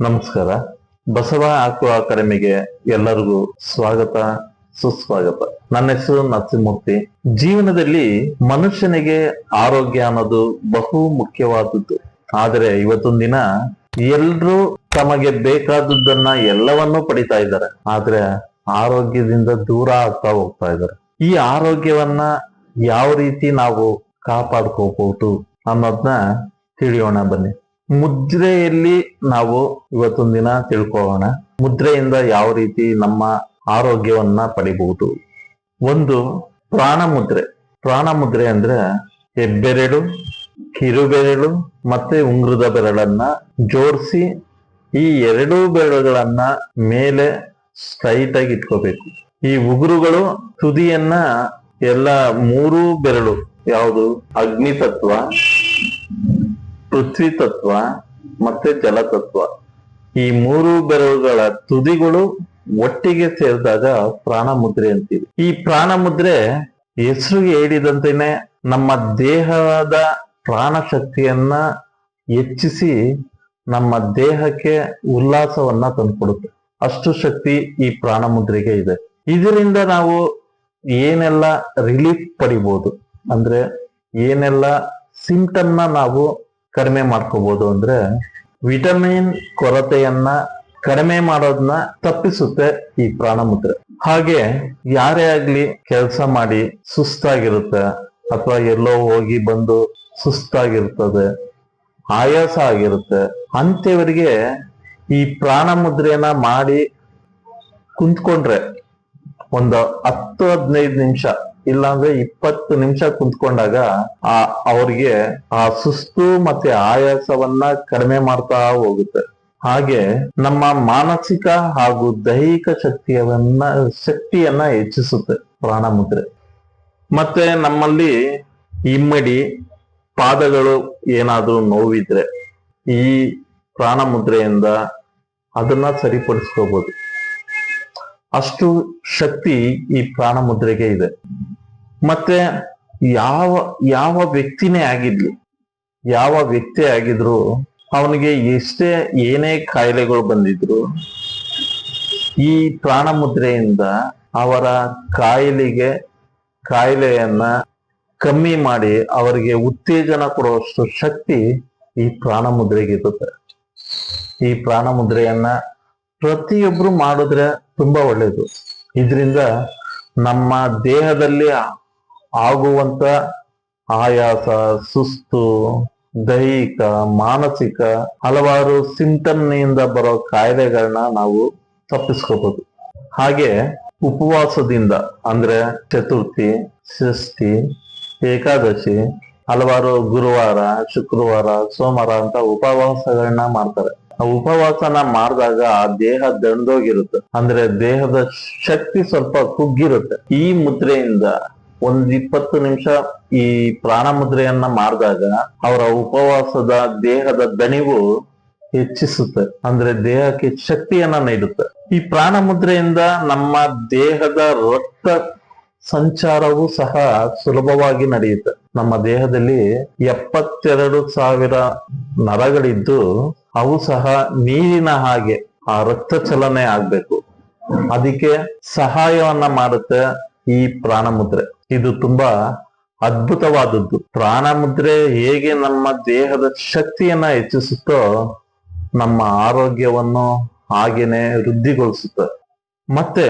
ನಮಸ್ಕಾರ. ಬಸವ ಆಕು ಅಕಾಡೆಮಿಗೆ ಎಲ್ಲರಿಗೂ ಸ್ವಾಗತ, ಸುಸ್ವಾಗತ. ನನ್ನ ಹೆಸರು ನರಸಿಂಹಮೂರ್ತಿ. ಜೀವನದಲ್ಲಿ ಮನುಷ್ಯನಿಗೆ ಆರೋಗ್ಯ ಅನ್ನೋದು ಬಹು ಮುಖ್ಯವಾದದ್ದು. ಆದರೆ ಇವತ್ತೊಂದು ದಿನ ಎಲ್ರೂ ತಮಗೆ ಬೇಕಾದದ್ದನ್ನ ಎಲ್ಲವನ್ನೂ ಪಡಿತಾ ಇದ್ದಾರೆ. ಆದ್ರೆ ಆರೋಗ್ಯದಿಂದ ದೂರ ಆಗ್ತಾ ಹೋಗ್ತಾ ಇದ್ದಾರೆ. ಈ ಆರೋಗ್ಯವನ್ನ ಯಾವ ರೀತಿ ನಾವು ಕಾಪಾಡ್ಕೋಬಹುದು ಅನ್ನೋದನ್ನ ತಿಳಿಯೋಣ ಬನ್ನಿ. ಮುದ್ರೆಯಲ್ಲಿ ನಾವು ಇವತ್ತೊಂದು ದಿನ ತಿಳ್ಕೊಳ್ಳೋಣ. ಮುದ್ರೆಯಿಂದ ಯಾವ ರೀತಿ ನಮ್ಮ ಆರೋಗ್ಯವನ್ನ ಪಡಿಬಹುದು. ಒಂದು ಪ್ರಾಣ ಮುದ್ರೆ. ಪ್ರಾಣ ಮುದ್ರೆ ಅಂದ್ರೆ ಹೆಬ್ಬೆರಳು, ಕಿರುಬೆರಳು ಮತ್ತೆ ಉಂಗುರದ ಬೆರಳನ್ನ ಜೋಡಿಸಿ ಈ ಎರಡೂ ಬೆರಳುಗಳನ್ನ ಮೇಲೆ ಸ್ಟ್ರೈಟ್ ಆಗಿ ಇಟ್ಕೋಬೇಕು. ಈ ಉಗುರುಗಳು ತುದಿಯನ್ನ ಎಲ್ಲ ಮೂರು ಬೆರಳು. ಯಾವುದು? ಅಗ್ನಿ ತತ್ವ ಪೃಥ್ವಿ ತತ್ವ ಮತ್ತೆ ಜಲತತ್ವ ಈ ಮೂರು ಬೆರಳುಗಳ ತುದಿಗಳು ಒಟ್ಟಿಗೆ ಸೇರಿದಾಗ ಪ್ರಾಣ ಮುದ್ರೆ ಅಂತೀವಿ. ಈ ಪ್ರಾಣ ಮುದ್ರೆ ಹೆಸರಿಗೆ ಹೇಳಿದಂತೆನೆ ನಮ್ಮ ದೇಹದ ಪ್ರಾಣ ಶಕ್ತಿಯನ್ನ ಹೆಚ್ಚಿಸಿ ನಮ್ಮ ದೇಹಕ್ಕೆ ಉಲ್ಲಾಸವನ್ನ ತಂದುಕೊಡುತ್ತೆ. ಅಷ್ಟು ಶಕ್ತಿ ಈ ಪ್ರಾಣ ಮುದ್ರೆಗೆ ಇದೆ. ಇದರಿಂದ ನಾವು ಏನೆಲ್ಲ ರಿಲೀಫ್ ಪಡಿಬಹುದು ಅಂದ್ರೆ ಏನೆಲ್ಲ ಸಿಂಟಮ್ನ ನಾವು ಕಡಿಮೆ ಮಾಡ್ಕೋಬಹುದು ಅಂದ್ರೆ ವಿಟಮಿನ್ ಕೊರತೆಯನ್ನ ಕಡಿಮೆ ಮಾಡೋದನ್ನ ತಪ್ಪಿಸುತ್ತೆ ಈ ಪ್ರಾಣಮುದ್ರೆ. ಹಾಗೆ ಯಾರೇ ಆಗ್ಲಿ ಕೆಲಸ ಮಾಡಿ ಸುಸ್ತಾಗಿರುತ್ತೆ ಅಥವಾ ಎಲ್ಲೋ ಹೋಗಿ ಬಂದು ಸುಸ್ತಾಗಿರ್ತದೆ, ಆಯಾಸ ಆಗಿರುತ್ತೆ, ಅಂಥವರಿಗೆ ಈ ಪ್ರಾಣ ಮುದ್ರೆಯನ್ನ ಮಾಡಿ ಕುಂತ್ಕೊಂಡ್ರೆ ಒಂದು ಹತ್ತು ಹದಿನೈದು ನಿಮಿಷ ಇಲ್ಲಾಂದ್ರೆ ಇಪ್ಪತ್ತು ನಿಮಿಷ ಕುಂತ್ಕೊಂಡಾಗ ಆ, ಅವ್ರಿಗೆ ಆ ಸುಸ್ತು ಮತ್ತೆ ಆಯಾಸವನ್ನ ಕಡಿಮೆ ಮಾಡ್ತಾ ಹೋಗುತ್ತೆ. ಹಾಗೆ ನಮ್ಮ ಮಾನಸಿಕ ಹಾಗೂ ದೈಹಿಕ ಶಕ್ತಿಯವನ್ನ, ಶಕ್ತಿಯನ್ನ ಹೆಚ್ಚಿಸುತ್ತೆ ಪ್ರಾಣ ಮುದ್ರೆ ಮತ್ತೆ ನಮ್ಮಲ್ಲಿ ಇಮ್ಮಡಿ ಪಾದಗಳು ಏನಾದ್ರೂ ನೋವಿದ್ರೆ ಈ ಪ್ರಾಣ ಮುದ್ರೆಯಿಂದ ಅದನ್ನ ಸರಿಪಡಿಸ್ಕೋಬಹುದು ಅಷ್ಟು ಶಕ್ತಿ ಈ ಪ್ರಾಣ ಮುದ್ರೆಗೆ ಇದೆ. ಮತ್ತೆ ಯಾವ ಯಾವ ವ್ಯಕ್ತಿನೇ ಆಗಿದ್ಲು, ಯಾವ ವ್ಯಕ್ತಿ ಆಗಿದ್ರು, ಅವನಿಗೆ ಎಷ್ಟೇ ಏನೇ ಕಾಯಿಲೆಗಳು ಬಂದಿದ್ರು, ಈ ಪ್ರಾಣ ಮುದ್ರೆಯಿಂದ ಅವರ ಕಾಯಿಲೆಗೆ, ಕಾಯಿಲೆಯನ್ನ ಕಮ್ಮಿ ಮಾಡಿ ಅವರಿಗೆ ಉತ್ತೇಜನ ಕೊಡುವಷ್ಟು ಶಕ್ತಿ ಈ ಪ್ರಾಣ ಮುದ್ರೆಗಿರುತ್ತೆ ಈ ಪ್ರಾಣ ಮುದ್ರೆಯನ್ನ ಪ್ರತಿಯೊಬ್ರು ಮಾಡಿದ್ರೆ ತುಂಬಾ ಒಳ್ಳೇದು. ಇದರಿಂದ ನಮ್ಮ ದೇಹದಲ್ಲಿ ಆಗುವಂತ ಆಯಾಸ, ಸುಸ್ತು, ದೈಹಿಕ, ಮಾನಸಿಕ ಹಲವಾರು ಸಿಂಟಮ್ನಿಂದ ಬರೋ ಕಾಯಿಲೆಗಳನ್ನ ನಾವು ತಪ್ಪಿಸ್ಕೋಬಹುದು ಹಾಗೆ ಉಪವಾಸದಿಂದ ಅಂದ್ರೆ ಚತುರ್ಥಿ, ಷಷ್ಠಿ, ಏಕಾದಶಿ, ಹಲವಾರು ಗುರುವಾರ, ಶುಕ್ರವಾರ, ಸೋಮವಾರ ಅಂತ ಉಪವಾಸಗಳನ್ನ ಮಾಡ್ತಾರೆ. ಉಪವಾಸನ ಮಾಡಿದಾಗ ಆ ದೇಹ ದಣ್ದೋಗಿರುತ್ತೆ ಅಂದ್ರೆ ದೇಹದ ಶಕ್ತಿ ಸ್ವಲ್ಪ ಕುಗ್ಗಿರುತ್ತೆ. ಈ ಮುದ್ರೆಯಿಂದ ಒಂದ್ ಇಪ್ಪತ್ತು ನಿಮಿಷ ಈ ಪ್ರಾಣ ಮುದ್ರೆಯನ್ನ ಮಾಡಿದಾಗ ಅವರ ಉಪವಾಸದ ದೇಹದ ದಣಿವು ಹೆಚ್ಚಿಸುತ್ತೆ. ಅಂದ್ರೆ ದೇಹಕ್ಕೆ ಶಕ್ತಿಯನ್ನ ನೀಡುತ್ತೆ. ಈ ಪ್ರಾಣ ಮುದ್ರೆಯಿಂದ ನಮ್ಮ ದೇಹದ ರಕ್ತ ಸಂಚಾರವೂ ಸಹ ಸುಲಭವಾಗಿ ನಡೆಯುತ್ತೆ. ನಮ್ಮ ದೇಹದಲ್ಲಿ ಎಪ್ಪತ್ತೆರಡು ಸಾವಿರ ನರಗಳಿದ್ದು ಅವು ಸಹ ನೀರಿನ ಹಾಗೆ ಆ ರಕ್ತ ಚಲನೆ ಆಗ್ಬೇಕು. ಅದಕ್ಕೆ ಸಹಾಯವನ್ನ ಮಾಡುತ್ತೆ ಈ ಪ್ರಾಣ ಮುದ್ರೆ ಇದು ತುಂಬಾ ಅದ್ಭುತವಾದದ್ದು. ಪ್ರಾಣ ಮುದ್ರೆ ಹೇಗೆ ನಮ್ಮ ದೇಹದ ಶಕ್ತಿಯನ್ನ ಹೆಚ್ಚಿಸುತ್ತೋ ನಮ್ಮ ಆರೋಗ್ಯವನ್ನು ಹಾಗೇನೆ ವೃದ್ಧಿಗೊಳಿಸುತ್ತೆ. ಮತ್ತೆ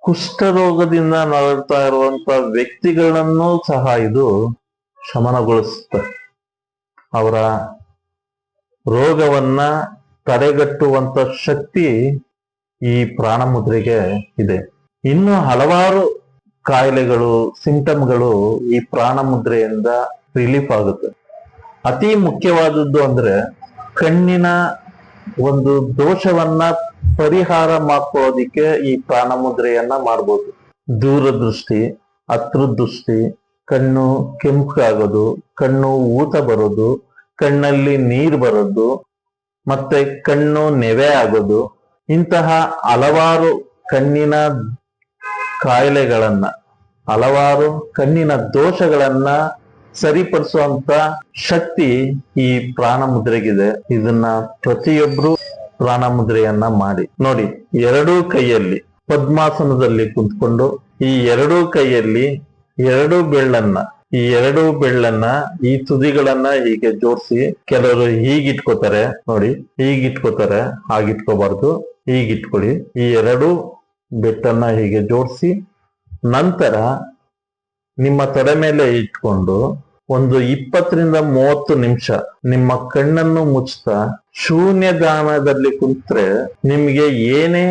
ಕುಷ್ಠರೋಗದಿಂದ ನರಳ್ತಾ ಇರುವಂತ ವ್ಯಕ್ತಿಗಳನ್ನು ಸಹ ಇದು ಶಮನಗೊಳಿಸುತ್ತೆ. ಅವರ ರೋಗವನ್ನ ತಡೆಗಟ್ಟುವಂತ ಶಕ್ತಿ ಈ ಪ್ರಾಣ ಮುದ್ರೆಗೆ ಇದೆ. ಇನ್ನು ಹಲವಾರು ಕಾಯಿಲೆಗಳು ಸಿಂಟಮ್ಗಳು ಈ ಪ್ರಾಣ ಮುದ್ರೆಯಿಂದ ರಿಲೀಫ್ ಆಗುತ್ತೆ. ಅತಿ ಮುಖ್ಯವಾದದ್ದು ಅಂದ್ರೆ ಕಣ್ಣಿನ ಒಂದು ದೋಷವನ್ನ ಪರಿಹಾರ ಮಾಡ್ಕೊಳ್ಳೋದಿಕ್ಕೆ ಈ ಪ್ರಾಣ ಮುದ್ರೆಯನ್ನ ಮಾಡ್ಬೋದು. ದೂರದೃಷ್ಟಿ, ಅತೃದೃಷ್ಟಿ, ಕಣ್ಣು ಕೆಂಪಾಗೋದು ಕಣ್ಣು ಊತ ಬರೋದು, ಕಣ್ಣಲ್ಲಿ ನೀರು ಬರೋದು, ಮತ್ತೆ ಕಣ್ಣು ನೆವೆ ಆಗೋದು, ಇಂತಹ ಹಲವಾರು ಕಣ್ಣಿನ ಕಾಯಿಲೆಗಳನ್ನ ಹಲವಾರು ಕಣ್ಣಿನ ದೋಷಗಳನ್ನ ಸರಿಪಡಿಸುವಂತ ಶಕ್ತಿ ಈ ಪ್ರಾಣ ಮುದ್ರೆಗಿದೆ ಇದನ್ನ ಪ್ರತಿಯೊಬ್ರು ಪ್ರಾಣ ಮುದ್ರೆಯನ್ನ ಮಾಡಿ. ನೋಡಿ, ಎರಡೂ ಕೈಯಲ್ಲಿ ಪದ್ಮಾಸನದಲ್ಲಿ ಕುಂತ್ಕೊಂಡು, ಈ ಎರಡೂ ಕೈಯಲ್ಲಿ ಎರಡು ಬೆಳ್ಳನ್ನ, ಈ ಎರಡು ಬೆಳ್ಳನ್ನ, ಈ ತುದಿಗಳನ್ನ ಹೀಗೆ ಜೋಡಿಸಿ ಕೆಲವರು ಹೀಗಿಟ್ಕೋತಾರೆ. ನೋಡಿ, ಹೀಗಿಟ್ಕೋತಾರೆ, ಹಾಗಿಟ್ಕೋಬಾರ್ದು, ಹೀಗಿಟ್ಕೊಳ್ಳಿ. ಈ ಎರಡು ಬೆಟ್ಟನ್ನ ಹೀಗೆ ಜೋಡಿಸಿ ನಂತರ ನಿಮ್ಮ ತೊಡೆ ಮೇಲೆ ಇಟ್ಕೊಂಡು ಒಂದು ಇಪ್ಪತ್ತರಿಂದ ಮೂವತ್ತು ನಿಮಿಷ ನಿಮ್ಮ ಕಣ್ಣನ್ನು ಮುಚ್ತಾ ಶೂನ್ಯಗಾನದಲ್ಲಿ ಕುಂತ್ರೆ ನಿಮ್ಗೆ ಏನೇ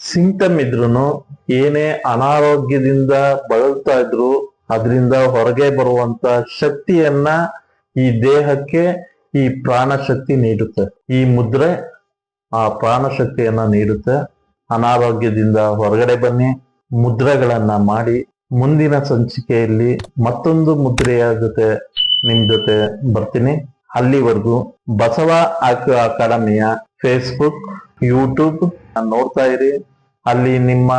ಸಿಂಟಮ್ ಇದ್ರು ಏನೇ ಅನಾರೋಗ್ಯದಿಂದ ಬಳಲ್ತಾ ಇದ್ರು ಅದರಿಂದ ಹೊರಗೆ ಬರುವಂತ ಶಕ್ತಿಯನ್ನ ಈ ದೇಹಕ್ಕೆ ಈ ಪ್ರಾಣ ಶಕ್ತಿ ನೀಡುತ್ತೆ. ಈ ಮುದ್ರೆ ಆ ಪ್ರಾಣ ಶಕ್ತಿಯನ್ನ ನೀಡುತ್ತೆ. ಅನಾರೋಗ್ಯದಿಂದ ಹೊರಗಡೆ ಬನ್ನಿ. ಮುದ್ರೆಗಳನ್ನ ಮಾಡಿ ಮುಂದಿನ ಸಂಚಿಕೆಯಲ್ಲಿ ಮತ್ತೊಂದು ಮುದ್ರೆಯ ಜೊತೆ ನಿಮ್ ಜೊತೆ ಬರ್ತೀನಿ. ಅಲ್ಲಿವರೆಗೂ ಬಸವ ಆಕ್ಯ ಅಕಾಡೆಮಿಯ ಫೇಸ್ಬುಕ್ ಯೂಟ್ಯೂಬ್ ನೋಡ್ತಾ ಇರಿ. ಅಲ್ಲಿ ನಿಮ್ಮ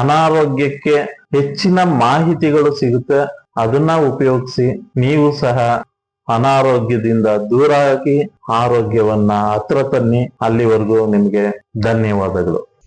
ಅನಾರೋಗ್ಯಕ್ಕೆ ಹೆಚ್ಚಿನ ಮಾಹಿತಿಗಳು ಸಿಗುತ್ತೆ. ಅದನ್ನ ಉಪಯೋಗಿಸಿ ನೀವು ಸಹ ಅನಾರೋಗ್ಯದಿಂದ ದೂರ ಆಗಿ ಆರೋಗ್ಯವನ್ನ ಹತ್ರ ತನ್ನಿ. ಅಲ್ಲಿವರೆಗೂ ನಿಮ್ಗೆ ಧನ್ಯವಾದಗಳು.